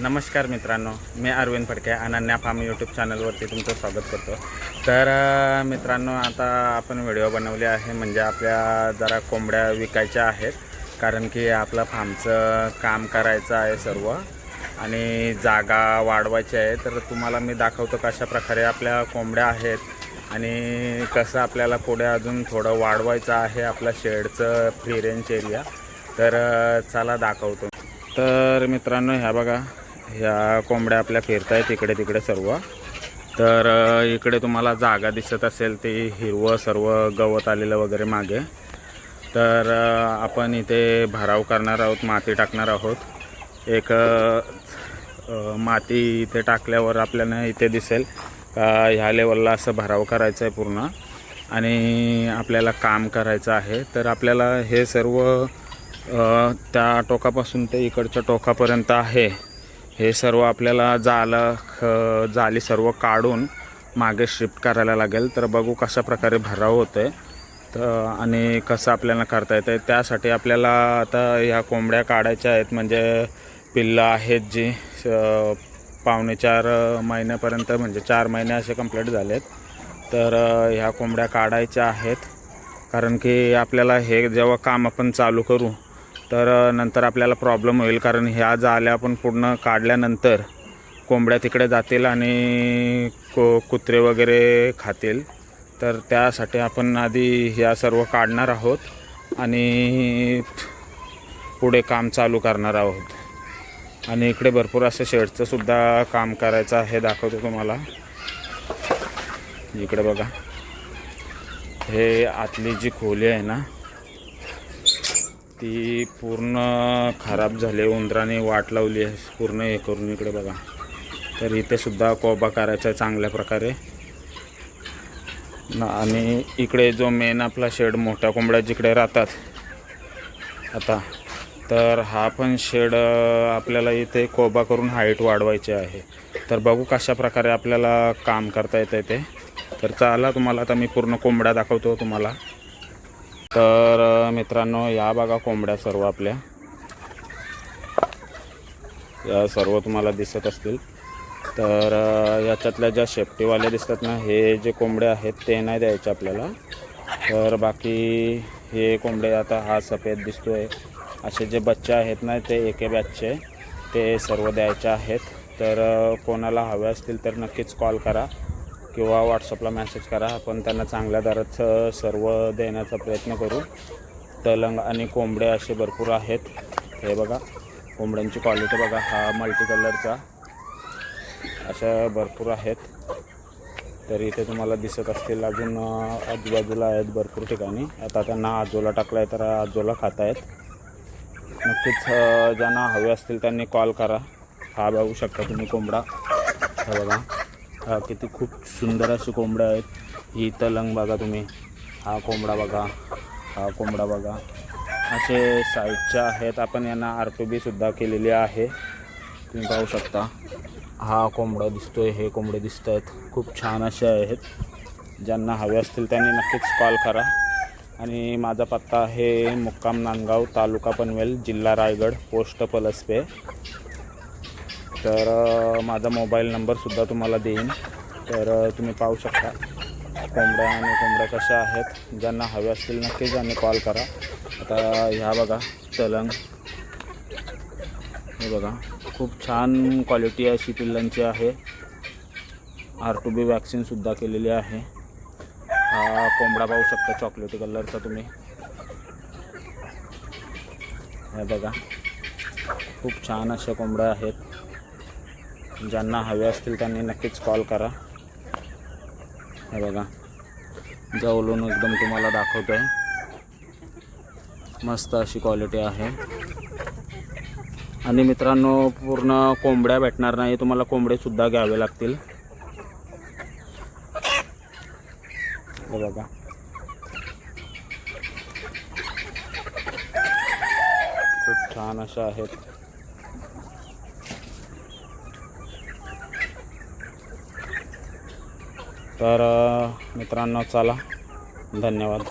नमस्कार मित्रांनो मी अरविंद फडके अनन्या फार्म यूट्यूब चॅनलवरती तुमचं स्वागत करतो. तर मित्रांनो आता आपण व्हिडिओ बनवले आहे म्हणजे आपल्या जरा कोंबड्या विकायच्या आहेत कारण की आपलं फार्मचं काम करायचं आहे सर्व आणि जागा वाढवायची आहे. तर तुम्हाला मी दाखवतो कशा प्रकारे आपल्या कोंबड्या आहेत आणि कसं आपल्याला पुढे अजून थोडं वाढवायचं आहे आपल्या शेडचं फ्री रेंज एरिया तर चला दाखवतो. तर मित्रांनो ह्या बघा ह्या कोंबड्या आपल्या फिरत आहेत इकडे तिकडे सर्व. तर इकडे तुम्हाला जागा दिसत असेल ते हिरवं सर्व गवत आलेलं वगैरे मागे. तर आपण इथे भराव करणार आहोत माती टाकणार आहोत. एक माती इथे टाकल्यावर आपल्याला इथे दिसेल का ह्या लेवलला असं भराव करायचं आहे पूर्ण. आणि आपल्याला काम करायचं आहे. तर आपल्याला हे सर्व त्या टोकापासून ते इकडच्या टोकापर्यंत आहे. हे सर्व आपल्याला जालं ख जाली सर्व काढून मागे शिफ्ट करायला लागेल. तर बघू कशा प्रकारे भराव होतं आहे तर आणि कसं आपल्याला करता येतं त्यासाठी आपल्याला आता ह्या कोंबड्या काढायच्या आहेत. म्हणजे पिल्लं आहेत जी पावणे चार महिन्यापर्यंत म्हणजे चार महिने असे कंप्लीट झालेत. तर ह्या कोंबड्या काढायच्या आहेत. कारण की आपल्याला हे जेव्हा काम आपण चालू करू तर नंतर आपल्याला प्रॉब्लेम होईल. कारण ह्या जाल्या आपण पूर्ण काढल्यानंतर कोंबड्या तिकडे जातील आणि को कुत्रे वगैरे खातील. तर त्यासाठी आपण आधी ह्या सर्व काढणार आहोत आणि पुढे काम चालू करणार आहोत. आणि इकडे भरपूर असं शेडचं सुद्धा काम करायचं आहे दाखवतो तुम्हाला. इकडे बघा. हे आतली जी खोली आहे ना ती पूर्ण खराब झाले उंदराने वाट लावली आहे पूर्ण हे करून इकडे बघा. तर इथे सुद्धा कोबा करायचा आहे चांगल्या प्रकारे. ना आणि इकडे जो मेन आपला शेड मोठ्या कोंबड्या जिकडे राहतात आता तर हा पण शेड आपल्याला इथे कोबा करून हाईट वाढवायची आहे. तर बघू कशा प्रकारे आपल्याला काम करता येतं ते. तर चला तुम्हाला आता मी पूर्ण कोंबड्या दाखवतो तुम्हाला. तर मित्रांनो या बघा कोंबड्या सर्व आपल्या. या सर्व तुम्हाला दिसत असतील. तर याच्यातल्या ज्या शेपटीवाल्या दिसतात ना हे जे कोंबडे आहेत ते नाही द्यायचे आपल्याला. तर बाकी हे कोंबडे आता हा सफेद दिसतोय. असे जे बच्चे आहेत ना ते एके बॅचचे ते सर्व द्यायचे आहेत. तर कोणाला हवे असतील तर नक्कीच कॉल करा. किंवा व्हॉट्सअपला मेसेज करा. आपण त्यांना चांगल्या दरात सर्व देण्याचा प्रयत्न करू. तलंग आणि कोंबडे असे भरपूर आहेत. हे बघा कोंबड्यांची क्वालिटी बघा. हा मल्टी कलरचा अशा भरपूर आहेत. तर इथे तुम्हाला दिसत असतील अजून आजूबाजूला आहेत भरपूर ठिकाणी. आता त्यांना आजोला टाकला आहे तर आजोला खात आहेत नक्कीच ज्यांना हवे असतील त्यांनी कॉल करा. हा बघू शकता तुम्ही कोंबडा. हे बघा. हा किती खूप सुंदर अशी कोंबड्या आहेत. ही तलंग बघा तुम्ही. हा कोंबडा बघा. हा कोंबडा बघा. असे साईजच्या आहेत. आपण यांना आर पी बीसुद्धा केलेली आहे. तुम्ही पाहू शकता. हा कोंबडा दिसतोय. हे कोंबडे दिसत आहेत. खूप छान असे आहेत. ज्यांना हवे असतील त्यांनी नक्कीच कॉल करा. आणि माझा पत्ता आहे मुक्काम नांदगाव तालुका पनवेल जिल्हा रायगड पोस्ट पलसपे. तर माझा मोबाईल नंबरसुद्धा तुम्हाला देईन. तर तुम्ही पाहू शकता कोंबड्या आणि कोंबड्या कशा आहेत. ज्यांना हवे असतील नक्कीच आम्ही कॉल करा. आता ह्या बघा चलंग हे बघा खूप छान क्वालिटी अशी पिल्लांची आहे. आर टू बी वॅक्सिनसुद्धा केलेली आहे. हा कोंबडा पाहू शकता चॉकलेटी कलरचा तुम्ही. हे बघा खूप छान अशा कोंबड्या आहेत. ज्यांना हवे असतील त्यांनी नक्कीच कॉल करा. हे बघा. जवळून एकदम तुम्हाला दाखवतो आहे मस्त अशी क्वालिटी आहे. आणि मित्रांनो पूर्ण कोंबड्या भेटणार नाही तुम्हाला कोंबडेसुद्धा घ्यावे लागतील. हे बघा. खूप छान अशा आहेत. तर मित्रांनो चला. धन्यवाद.